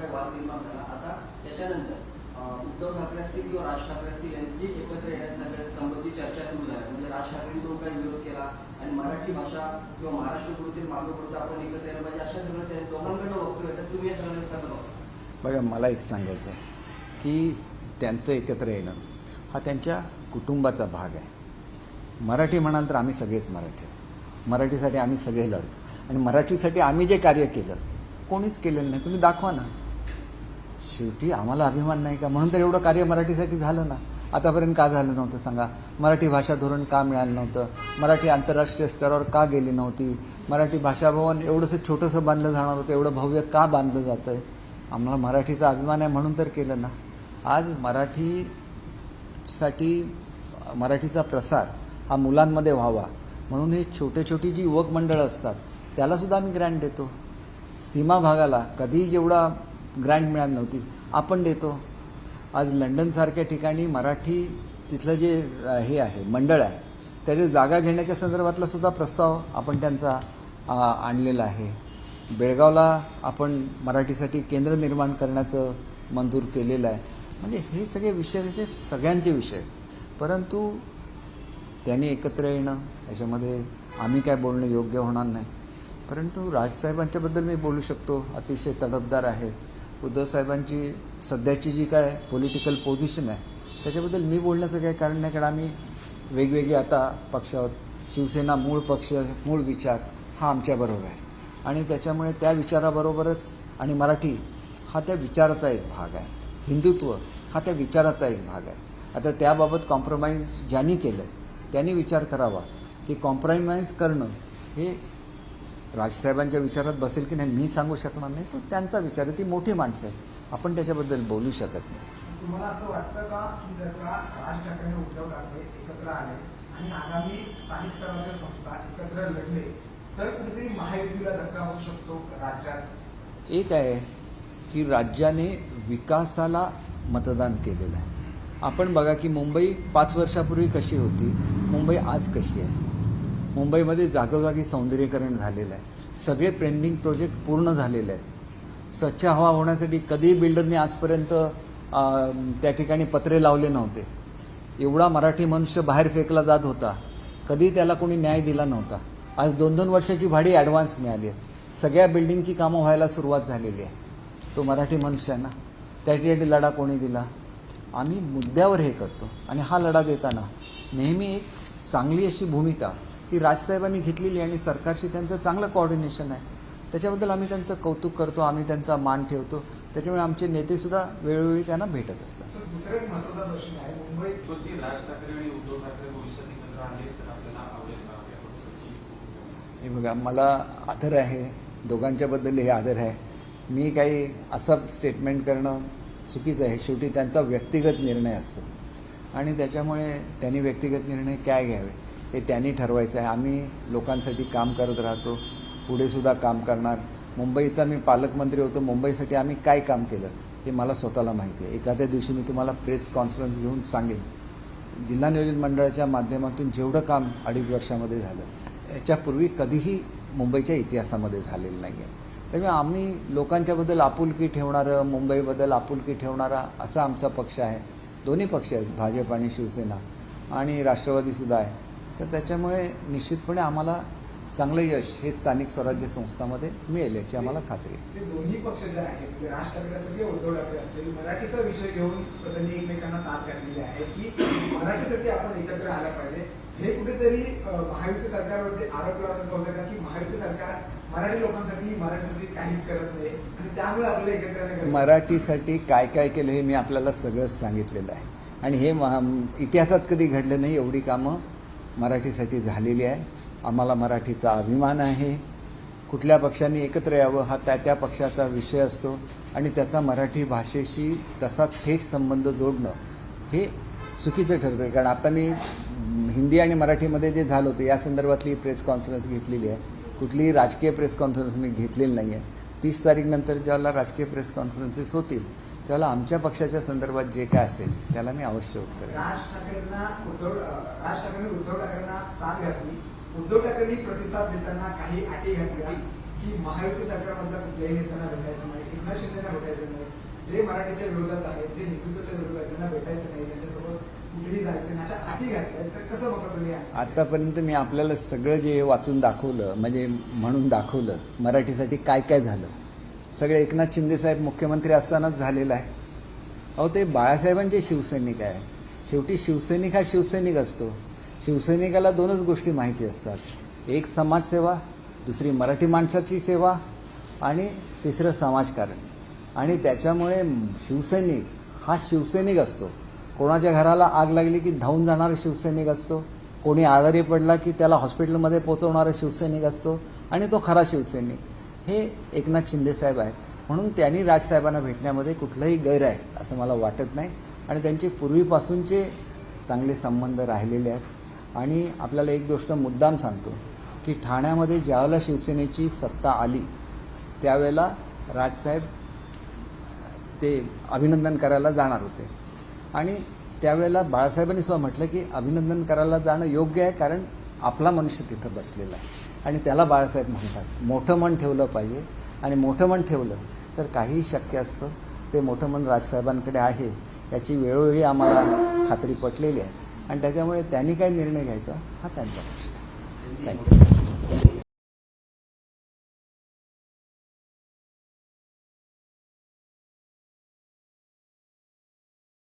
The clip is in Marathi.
काही वाद निर्माण झाला आता त्याच्यानंतर उद्धव ठाकरे असतील किंवा राज ठाकरे असतील यांची एकत्र येण्यासाठी संबंधी चर्चा सुरू झाली. म्हणजे राज ठाकरेंनी जो काही विरोध केला आणि मराठी भाषा किंवा महाराष्ट्र कुठेतरी मार्ग पडतो आपण एकत्र यायला पाहिजे. अशा सगळ्या दोघांकडनं वक्तव्य येतात तुम्ही या सगळ्यांना कसं बघा बघा मला एक सांगायचं आहे की त्यांचं एकत्र येणं हा त्यांच्या कुटुंबाचा भाग आहे. मराठी म्हणाल तर आम्ही सगळेच मराठी मराठीसाठी आम्ही सगळे लढतो. आणि मराठीसाठी आम्ही जे कार्य केलं कोणीच केलेलं नाही. तुम्ही दाखवा ना. शेवटी आम्हाला अभिमान नाही का? म्हणून तर एवढं कार्य मराठीसाठी झालं ना. आतापर्यंत का झालं नव्हतं सांगा? मराठी भाषा धोरण का मिळालं नव्हतं? मराठी आंतरराष्ट्रीय स्तरावर का गेली नव्हती? मराठी भाषा भवन एवढंसं छोटंसं बांधलं जाणार होतं? एवढं भव्य का बांधलं जातं आहे आम्हाला मराठीचा अभिमान आहे म्हणून तर केलं ना. आज मराठीसाठी मराठीचा प्रसार हा मुलांमध्ये व्हावा. म्हणून हे छोटे छोटी जी युवक मंडळं असतात त्यालासुद्धा आम्ही ग्रँट देतो. सीमा भागाला कधी जेवढा ग्रँट मिळाली नव्हती. आपण देतो. आज लंडनसारख्या ठिकाणी मराठी तिथलं जे हे आहे मंडळ आहे त्याची जागा घेण्याच्या संदर्भातला सुद्धा प्रस्ताव आपण त्यांचा आणलेला आहे. बेळगावला आपण मराठीसाठी केंद्र निर्माण करण्याचं मंजूर केलेलं आहे. म्हणजे हे सगळे विषय त्याचे सगळ्यांचे विषय आहेत. परंतु त्यांनी एकत्र येणं त्याच्यामध्ये आम्ही काय बोलणं योग्य होणार नाही. परंतु राजसाहेबांच्याबद्दल मी बोलू शकतो. अतिशय तडफदार आहेत. उद्धव साहेबांची सध्याची जी काय पॉलिटिकल पोझिशन आहे त्याच्याबद्दल मी बोलण्याचं काही कारण नाही कारण आम्ही वेगवेगळे आता पक्ष आहोत शिवसेना मूळ पक्ष मूळ विचार हा आमच्याबरोबर आहे. आणि त्याच्यामुळे त्या विचाराबरोबरच आणि मराठी हा त्या विचाराचा एक भाग आहे. हिंदुत्व हा त्या विचाराचा एक भाग आहे. आता त्याबाबत कॉम्प्रोमाइज ज्यांनी केलं आहे त्यांनी विचार करावा की कॉम्प्रोमाइज करणं हे राजसाहेबांच्या विचारात बसेल की नाही मी सांगू शकणार नाही. तो त्यांचा विचार आहे. ती मोठी माणसं आहेत. आपण त्याच्याबद्दल बोलू शकत नाही. तुम्हाला असं वाटतं का की जर का राज ठाकरे उद्धव ठाकरे एकत्र आले आणि आगामी स्थानिक स्तरावरच्या संस्था एकत्र लढले तर कुठेतरी महायुतीला धक्का होऊ शकतो राज्यात? एक आहे की राज्याने विकासाला मतदान केलेलं आहे. आपण बघा की मुंबई पाच वर्षापूर्वी कशी होती मुंबई आज कशी आहे? मुंबईमध्ये जागोजागी सौंदर्यीकरण झालेलं आहे. सगळे पेंडिंग प्रोजेक्ट पूर्ण झालेले आहेत स्वच्छ हवा होण्यासाठी कधीही बिल्डरने आजपर्यंत त्या ठिकाणी पत्रे लावले नव्हते. एवढा मराठी मनुष्य बाहेर फेकला जात होता. कधी त्याला कोणी न्याय दिला नव्हता. आज दोन दोन वर्षाची भाडी ॲडव्हान्स मिळाली आहे. सगळ्या बिल्डिंगची कामं व्हायला सुरुवात झालेली आहे. तो मराठी मनुष्य आहे ना? त्याच्यासाठी लढा कोणी दिला? आम्ही मुद्द्यावर हे करतो. आणि हा लढा देताना नेहमी एक चांगली अशी भूमिका ही राजसाहेबांनी घेतलेली आहे आणि सरकारशी त्यांचं चांगलं कोऑर्डिनेशन आहे. त्याच्याबद्दल आम्ही त्यांचं कौतुक करतो आम्ही त्यांचा मान ठेवतो. त्याच्यामुळे आमचे नेतेसुद्धा वेळोवेळी त्यांना भेटत असतात. तर दुसरं एक महत्त्वाचा प्रश्न आहे. मुंबईत कोणती राज ठाकरे आणि उद्धव ठाकरे भविष्यात एकत्र आले तर आपल्याला आवडेल का? आपल्या पक्षाची हे बघा मला आदर आहे. दोघांच्याबद्दल हे आदर आहे. मी काही असं स्टेटमेंट करणं चुकीचं आहे. शेवटी त्यांचा व्यक्तिगत निर्णय असतो. आणि त्याच्यामुळे त्यांनी व्यक्तिगत निर्णय काय घ्यावे? हे त्यांनी ठरवायचं आहे. आम्ही लोकांसाठी काम करत राहतो. पुढेसुद्धा काम करणार. मुंबईचा मी पालकमंत्री होतो. मुंबईसाठी आम्ही काय काम केलं हे मला स्वतःला माहिती आहे. एखाद्या दिवशी मी तुम्हाला प्रेस कॉन्फरन्स घेऊन सांगेन. जिल्हा नियोजन मंडळाच्या माध्यमातून जेवढं काम अडीच वर्षामध्ये झालं याच्यापूर्वी कधीही मुंबईच्या इतिहासामध्ये झालेलं नाही आहे त्यामुळे आम्ही लोकांच्याबद्दल आपुलकी ठेवणारं मुंबईबद्दल आपुलकी ठेवणारा असा आमचा पक्ष आहे. दोन्ही पक्ष आहेत. भाजप आणि शिवसेना. आणि राष्ट्रवादीसुद्धा आहे. तर त्याच्यामुळे निश्चितपणे आम्हाला चांगलं यश हे स्थानिक स्वराज्य संस्थामध्ये मिळेल याची आम्हाला खात्री आहे. ते दोन्ही पक्ष जे आहेत राज ठाकरे उद्धव ठाकरे असतील मराठीचा विषय घेऊन त्यांनी एकमेकांना साथ घातलेली आहे की मराठीसाठी आपण एकत्र आलं पाहिजे. हे कुठेतरी महायुती सरकारवरती आरोप लावण्यासारखं होतं का की महायुती सरकार मराठी लोकांसाठी मराठीसाठी काहीच करत नाही आणि त्यामुळे आपल्याला एकत्र. मराठीसाठी काय काय केलं हे मी आपल्याला सगळंच सांगितलेलं आहे. आणि हे इतिहासात कधी घडलं नाही एवढी कामं मराठीसाठी झालेली आहे. आम्हाला मराठीचा अभिमान आहे. कुठल्या पक्षाने एकत्र यावं हा त्या त्या पक्षाचा विषय असतो आणि त्याचा मराठी भाषेशी तसा थेट संबंध जोडणं हे चुकीचं ठरतं कारण आता मी हिंदी आणि मराठीमध्ये जे झालं होतं या संदर्भातली प्रेस कॉन्फरन्स घेतलेली आहे. कुठलीही राजकीय प्रेस कॉन्फरन्स मी घेतलेली नाही आहे तीस तारीखनंतर ज्याला राजकीय प्रेस कॉन्फरन्सेस होतील त्याला आमच्या पक्षाच्या संदर्भात जे काय असेल त्याला मी अवश्य उत्तर राज ठाकरेंना उद्धव ठाकरेंनी ठाकरेंना साथ घातली. उद्धव ठाकरेंनी प्रतिसाद देताना काही अटी घातल्या की महायुती सरकारमधला कुठल्याही नेत्यांना भेटायचं नाही एकनाथ शिंदेना भेटायचं नाही. जे मराठीच्या विरोधात आहेत जे हिंदुत्वाच्या विरोधात त्यांना भेटायचं नाही. त्यांच्यासोबत कुठेही जायचं अशा अटी घातल्या तर कसं तुम्ही आतापर्यंत मी आपल्याला सगळं जे वाचून दाखवलं म्हणजे म्हणून दाखवलं मराठीसाठी काय काय झालं सगळे एकनाथ शिंदेसाहेब मुख्यमंत्री असतानाच झालेलं आहे. अहो ते बाळासाहेबांचे शिवसैनिक आहे शेवटी शिवसैनिक हा शिवसैनिक असतो. शिवसैनिकाला दोनच गोष्टी माहिती असतात. एक समाजसेवा दुसरी मराठी माणसाची सेवा आणि तिसरं समाजकारण. आणि त्याच्यामुळे शिवसैनिक हा शिवसैनिक असतो. कोणाच्या घराला आग लागली की धावून जाणारा शिवसैनिक असतो. कोणी आजारी पडला की त्याला हॉस्पिटलमध्ये पोहोचवणारा शिवसैनिक असतो आणि तो खरा शिवसैनिक. हे एकनाथ शिंदेसाहेब आहेत. म्हणून त्यांनी राजसाहेबांना भेटण्यामध्ये कुठलंही गैर आहे असं मला वाटत नाही. आणि त्यांचे पूर्वीपासूनचे चांगले संबंध राहिलेले आहेत. आणि आपल्याला एक गोष्ट मुद्दाम सांगतो की ठाण्यामध्ये ज्यावेळेला शिवसेनेची सत्ता आली त्यावेळेला राजसाहेब ते अभिनंदन करायला जाणार होते. आणि त्यावेळेला बाळासाहेबांनी सुद्धा म्हटलं की अभिनंदन करायला जाणं योग्य आहे कारण आपला मनुष्य तिथं बसलेला आहे. आणि त्याला बाळासाहेब म्हणतात मोठं मन ठेवलं पाहिजे. आणि मोठं मन ठेवलं तर काहीही शक्य असतं. ते मोठं मन राजसाहेबांकडे आहे याची वेळोवेळी आम्हाला खात्री पटलेली आहे. आणि त्याच्यामुळे त्यांनी काय निर्णय घ्यायचा? हा त्यांचा प्रश्न आहे. थँक्यू